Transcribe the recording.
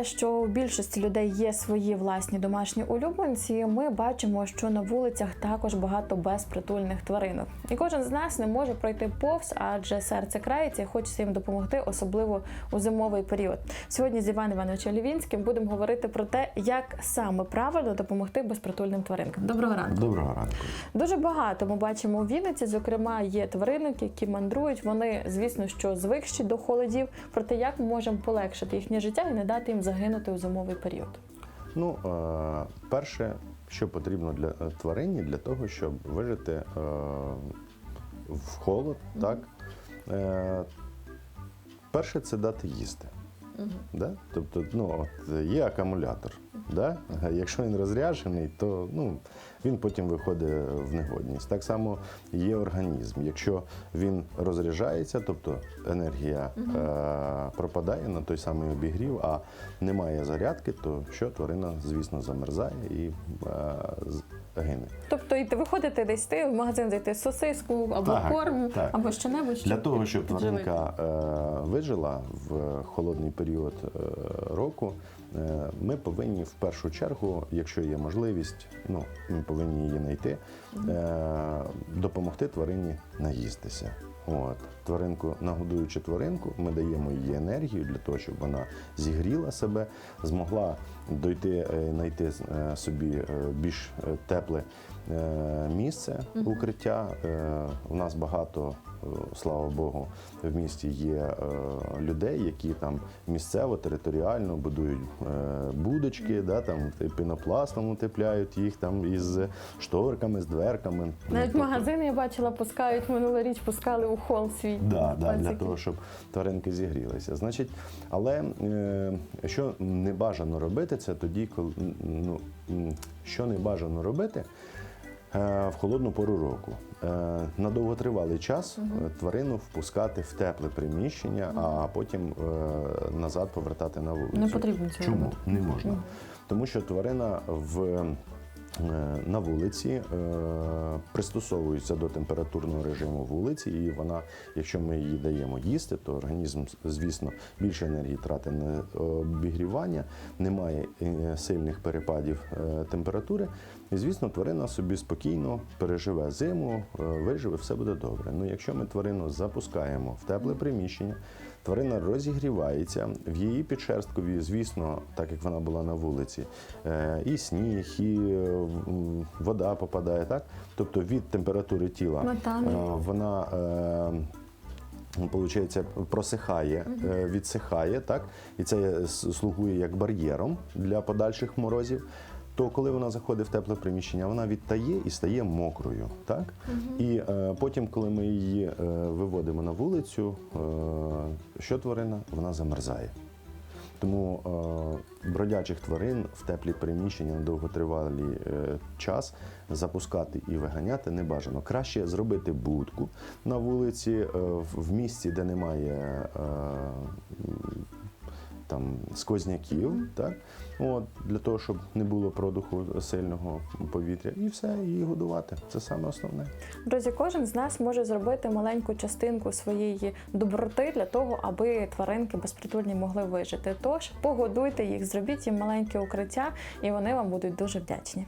те, що у більшості людей є свої власні домашні улюбленці, ми бачимо, що на вулицях також багато безпритульних тваринок. І кожен з нас не може пройти повз, адже серце крається і хочеться їм допомогти, особливо у зимовий період. Сьогодні з Іваном Івановичем Лівінським будемо говорити про те, як саме правильно допомогти безпритульним тваринкам. Доброго ранку. Доброго ранку. Дуже багато ми бачимо у Вінниці. Зокрема, є тваринок, які мандрують. Вони, звісно, що звикші до холодів. Проте як ми можемо полегшити їхнє життя і не дати їм загинути у зимовий період. Ну, е, перше, що потрібно для е, тварині для того, щоб вижити е, в холод, так? Е, перше це дати їсти. Да? Тобто, ну, от є акумулятор. Да? Якщо він розряджений, то ну, він потім виходить в негодність. Так само є організм. Якщо він розряджається, тобто енергія е, пропадає на той самий обігрів, а немає зарядки, то що тварина, звісно, замерзає і е, гине. Тобто, і ти виходити десь ти в магазин зайти сосиску або Так, корм, так. або що-небудь. Для того, щоб тваринка е, вижила в холодний період е, року, е, ми повинні в першу чергу, якщо є можливість, ну ми повинні її знайти, е, допомогти тварині наїстися. От тваринку, нагодуючи тваринку, ми даємо їй енергію для того, щоб вона зігріла себе, змогла дойти, е, знайти е, собі е, більш тепле місце укриття. У нас багато, слава Богу, в місті є людей, які там місцево, територіально будують будочки, да, там пінопластом утепляють їх там із шторками, з дверками. Навіть тобто- магазини я бачила, пускають минулоріч, пускали у хол свій. Да, да, для того, щоб тваринки зігрілися. Значить, але е, що не бажано робити, це тоді, коли ну, що не бажано робити е, в холодну пору року. Е, на довготривалий час е, тварину впускати в тепле приміщення, а потім е, назад повертати на вулицю. Не потрібно цього Чому робити. не можна? Тому що тварина в на вулиці е, пристосовується до температурного режиму вулиці, і вона, якщо ми їй даємо їсти, то організм, звісно, більше енергії тратить на обігрівання, немає е, сильних перепадів е, температури. І, звісно, тварина собі спокійно переживе зиму, е, виживе, все буде добре. Ну, якщо ми тварину запускаємо в тепле приміщення, тварина розігрівається, в її підшерсткові, звісно, так як вона була на вулиці, е, і сніг, і е, вода попадає, так? Тобто від температури тіла Метан. е, вона. е, Получається, просихає, е, відсихає, так? І це слугує як бар'єром для подальших морозів. То коли вона заходить в тепле приміщення, вона відтає і стає мокрою. Так? І е, потім, коли ми її е, виводимо на вулицю, е, що тварина? Вона замерзає. Тому е, бродячих тварин в теплі приміщення на довготривалий е, час запускати і виганяти не бажано. Краще зробити будку на вулиці е, в, місці, де немає там сквозняків, так? От, для того, щоб не було продуху сильного повітря, і все, і годувати. Це саме основне. Друзі, кожен з нас може зробити маленьку частинку своєї доброти для того, аби тваринки безпритульні могли вижити. Тож погодуйте їх, зробіть їм маленьке укриття, і вони вам будуть дуже вдячні.